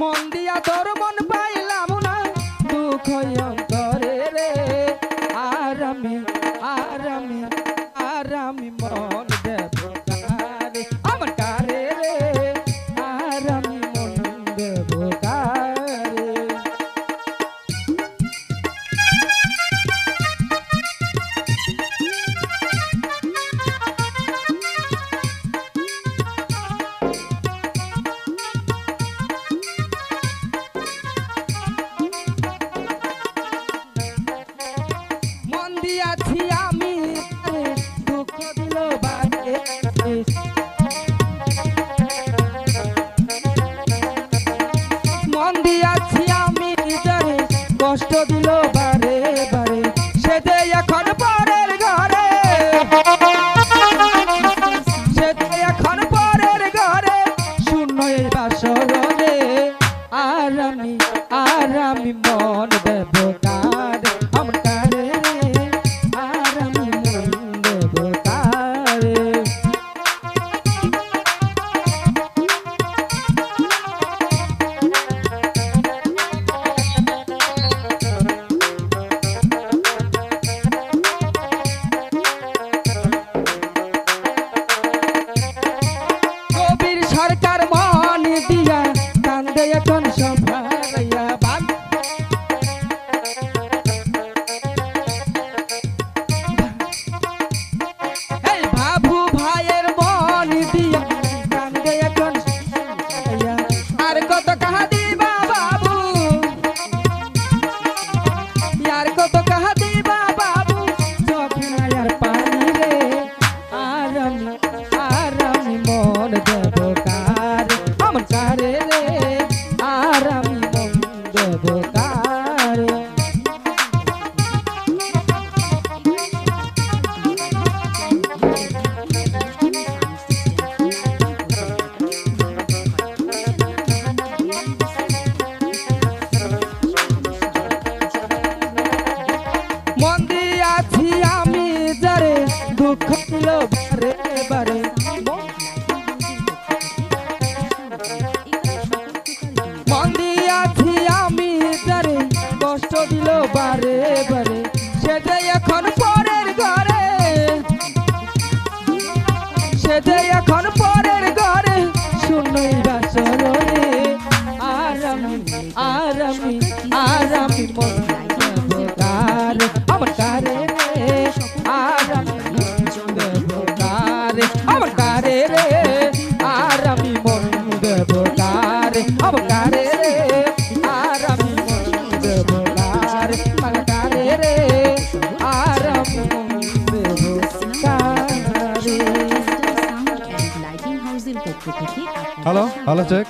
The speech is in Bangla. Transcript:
মন দিয়া তোর দিয়াছি আমি, দুঃখ দিল বারে মন দিয়াছি আমি যারে কষ্ট দিল এখন পরের ঘরে, সে যে এখন পরের মন সরকার মন দিয়া কান্দে এখন সভাইয়া বাপ বাবু ভাইয়ের মন দিয়া কান্দে এখন আর কত কাহা দিবা বাবু? আর কত কাহা দিবা বাবু? চোখ আর পানি রে মন দেব। আমি যারে, দুঃখ দিল বারে বারে। মন আমি যারে, কষ্ট দিল বারে বারে। সে এখন পরের ঘরে, সে এখন পরের ঘরে, শূন্যই বাসরে আর আমি আর আমি আর আমি আমার কারে কারে আমার কারে রে, আর আমি মন দেব কারে আমার কারে রে, আর আমি মন থেকে আপনাদের হ্যালো হ্যালো চেক